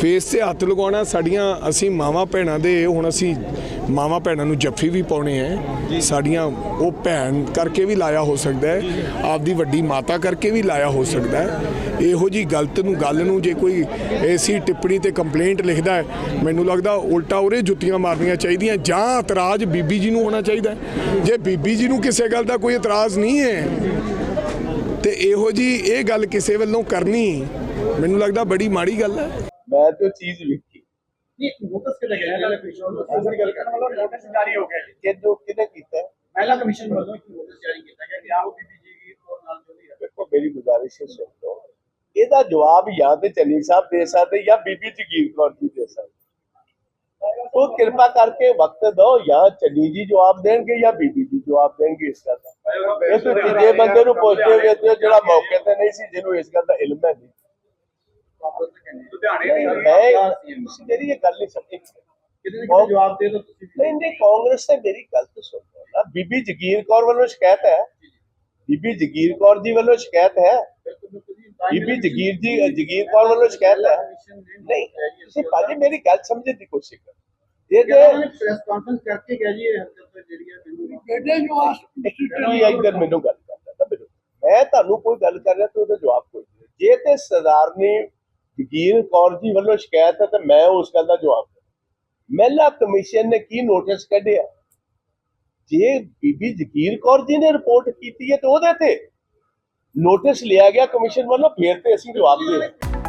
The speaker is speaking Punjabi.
ਫੇਸ ਤੇ ਹੱਥ ਲਗਾਉਣਾ ਸਾਡੀਆਂ ਅਸੀਂ ਮਾਵਾਂ ਭੈਣਾਂ ਦੇ ਹੁਣ ਅਸੀਂ ਮਾਵਾਂ ਭੈਣਾਂ ਨੂੰ ਜੱਫੀ ਵੀ ਪਾਉਣੇ ਹੈ ਸਾਡੀਆਂ ਉਹ ਭੈਣ ਕਰਕੇ ਵੀ ਲਾਇਆ ਹੋ ਸਕਦਾ ਹੈ ਆਪਦੀ ਵੱਡੀ ਮਾਤਾ ਕਰਕੇ ਵੀ ਲਾਇਆ ਹੋ ਸਕਦਾ ਹੈ ਇਹੋ ਜੀ ਗਲਤ ਨੂੰ ਗੱਲ ਨੂੰ ਜੇ ਕੋਈ ਐਸੀ ਟਿੱਪਣੀ ਤੇ ਕੰਪਲੇਂਟ ਲਿਖਦਾ ਹੈ ਮੈਨੂੰ ਲੱਗਦਾ ਉਲਟਾ ਉਹਰੇ ਜੁੱਤੀਆਂ ਮਾਰਨੀਆਂ ਚਾਹੀਦੀਆਂ ਜਾਂ ਇਤਰਾਜ਼ ਬੀਬੀ ਜੀ ਨੂੰ ਹੋਣਾ ਚਾਹੀਦਾ। ਜੇ ਬੀਬੀ ਜੀ ਨੂੰ ਕਿਸੇ ਗੱਲ ਦਾ ਕੋਈ ਇਤਰਾਜ਼ ਨਹੀਂ ਹੈ ਤੇ ਇਹੋ ਜੀ ਇਹ ਗੱਲ ਕਿਸੇ ਵੱਲੋਂ ਕਰਨੀ ਮੈਨੂੰ ਲੱਗਦਾ ਬੜੀ ਮਾੜੀ ਗੱਲ ਹੈ ਮੈਂ ਤੇ ਉਹ ਚੀਜ਼ ਵੇਖੀ। ਨਹੀਂ ਨੋਟਿਸ ਕਿਤੇ ਗਿਆ ਹੈ ਕਮਿਸ਼ਨ ਦੀ ਗੱਲ ਕਰਨ ਵਾਲਾ ਨੋਟਿਸ ਜਾਰੀ ਹੋ ਗਿਆ ਹੈ ਕਿਦੋਂ ਕੀਤਾ? ਹੈ? ਮਹਿਲਾ ਕਮਿਸ਼ਨ ਵੱਲੋਂ ਇੱਕ ਨੋਟਿਸ ਜਾਰੀ ਕੀਤਾ ਗਿਆ ਕਿ ਆਓ ਬੀਬੀ ਜੀ ਕੋਲ ਨਾਲ ਜੁੜੀ ਹੈ ਦੇਖੋ ਮੇਰੀ ਗੁਜ਼ਾਰਿਸ਼ ਹੈ ਸੁਣ ਲਓ। ਇਹਦਾ ਜਵਾਬ ਜਾਂ ਤੇ ਚੰਨੀ ਸਾਹਿਬ ਦੇ ਸਕਦੇ ਜਾਂ ਬੀਬੀ ਜਗੀਰ ਕੌਰ ਜੀ ਦੇ ਸਕਦੇ। ਉਹ ਕਿਰਪਾ ਕਰਕੇ ਵਕਤ ਦਿਓ ਜਾਂ ਚੰਨੀ ਜੀ ਜਵਾਬ ਦੇਣਗੇ ਜਾਂ ਬੀਬੀ ਜੀ ਜਵਾਬ ਦੇਣਗੇ ਇਸ ਗੱਲ ਦਾ। ਇਹ ਤਾਂ ਤੀਜੇ ਬੰਦੇ ਨੂੰ ਪੁੱਛਦੇ ਤੇ ਜਿਹੜਾ ਮੌਕੇ ਤੇ ਨਹੀਂ ਸੀ ਜਿਹਨੂੰ ਇਸ ਗੱਲ ਦਾ ਇਲਮ ਹੈ ਨਹੀਂ। ਲੁਧਿਆਣੇ ਮੈਂ ਤੁਸੀਂ ਮੇਰੀ ਇਹ ਗੱਲ ਨਹੀਂ ਸਮਝੀ ਕਿਤੇ ਨਾ ਜਵਾਬ ਦੇ ਤੁਸੀਂ? ਨਹੀਂ ਨਹੀਂ ਕਾਂਗਰਸ ਨੇ ਮੇਰੀ ਗੱਲ ਤਾਂ ਸੁਣੋ ਨਾ। ਬੀਬੀ ਜਗੀਰ ਕੌਰ ਵੱਲੋਂ ਸ਼ਿਕਾਇਤ ਹੈ। ਬੀਬੀ ਜਗੀਰ ਕੌਰ ਜੀ ਵੱਲੋਂ ਸ਼ਿਕਾਇਤ ਹੈ। ਬੀਬੀ ਜਗੀਰ ਜੀ ਜਗੀਰ ਕੌਰ ਵੱਲੋਂ ਸ਼ਿਕਾਇਤ ਹੈ। ਨਹੀਂ ਤੁਸੀਂ ਭਾਜੀ ਮੇਰੀ ਗੱਲ ਸਮਝਣ ਦੀ ਕੋਸ਼ਿਸ਼ ਕਰੋ। ਇਹ ਜੇ ਪ੍ਰੈਸ ਕਾਨਫਰੰਸ ਕਰਕੇ ਗਿਆ ਜੀ ਇਹ ਹਰਕਤ ਜਿਹੜੀ ਹੈ ਮੈਨੂੰ ਕੀ ਇੱਧਰ ਮੈਨੂੰ ਗੱਲ ਕਰਦਾ ਤਾਂ ਮੈਨੂੰ। ਮੈਂ ਤੁਹਾਨੂੰ ਕੋਈ ਗੱਲ ਕਰ ਰਿਹਾ ਤੇ ਉਹਦਾ ਜਵਾਬ ਕੋਈ ਜੇ ਤੇ ਸਰਦਾਰਨੀ ਜਗੀਰ ਕੌਰ ਜੀ ਵੱਲੋਂ ਸ਼ਿਕਾਇਤ ਹੈ ਤਾਂ ਮੈਂ ਉਸ ਗੱਲ ਦਾ ਜਵਾਬ ਮਹਿਲਾ ਕਮਿਸ਼ਨ ਨੇ ਕੀ ਨੋਟਿਸ ਕੱਢਿਆ? ਜੇ ਬੀਬੀ ਜਗੀਰ ਕੌਰ ਜੀ ਨੇ ਰਿਪੋਰਟ ਕੀਤੀ ਹੈ ਤੇ ਉਹਦੇ ਤੇ ਨੋਟਿਸ ਲਿਆ ਗਿਆ ਕਮਿਸ਼ਨ ਵੱਲੋਂ, ਫੇਰ ਤੇ ਅਸੀਂ ਜਵਾਬ ਦੇ ਰਹੇ